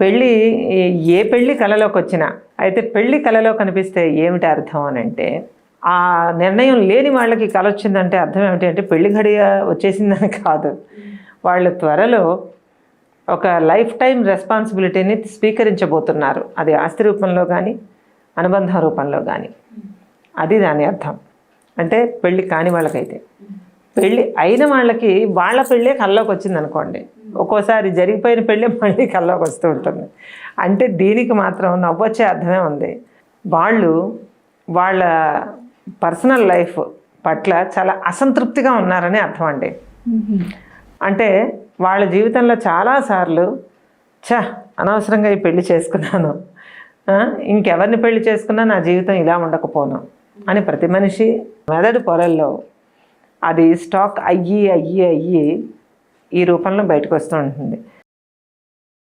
పెళ్ళి ఏ పెళ్ళి కళలోకి వచ్చినా అయితే పెళ్ళి కళలో కనిపిస్తే ఏమిటి అర్థం అని అంటే ఆ నిర్ణయం లేని వాళ్ళకి కళ వచ్చిందంటే అర్థం ఏమిటి అంటే పెళ్ళి గడియ వచ్చేసిందని కాదు. వాళ్ళు త్వరలో ఒక లైఫ్ టైం రెస్పాన్సిబిలిటీని స్వీకరించబోతున్నారు. అది ఆస్తి రూపంలో కానీ అనుబంధం రూపంలో కానీ అది దాని అర్థం. అంటే పెళ్ళి కాని వాళ్ళకైతే. పెళ్ళి అయిన వాళ్ళకి వాళ్ళ పెళ్ళే కళ్ళలోకి వచ్చింది అనుకోండి ఒక్కోసారి జరిగిపోయిన పెళ్ళి మళ్ళీ కల్లోకి వస్తూ ఉంటుంది. అంటే దీనికి మాత్రం నవ్వొచ్చే అర్థమే ఉంది. వాళ్ళు వాళ్ళ పర్సనల్ లైఫ్ పట్ల చాలా అసంతృప్తిగా ఉన్నారని అర్థం అండి. అంటే వాళ్ళ జీవితంలో చాలాసార్లు ఛ అనవసరంగా ఈ పెళ్ళి చేసుకున్నాను. ఇంకెవరిని పెళ్ళి చేసుకున్నా నా జీవితం ఇలా ఉండకపోను అని ప్రతి మనిషి మెదడు పొరల్లో అది స్టాక్ అయ్యి అయ్యి అయ్యి ఈ రూపంలో బయటకు వస్తూ ఉంటుంది.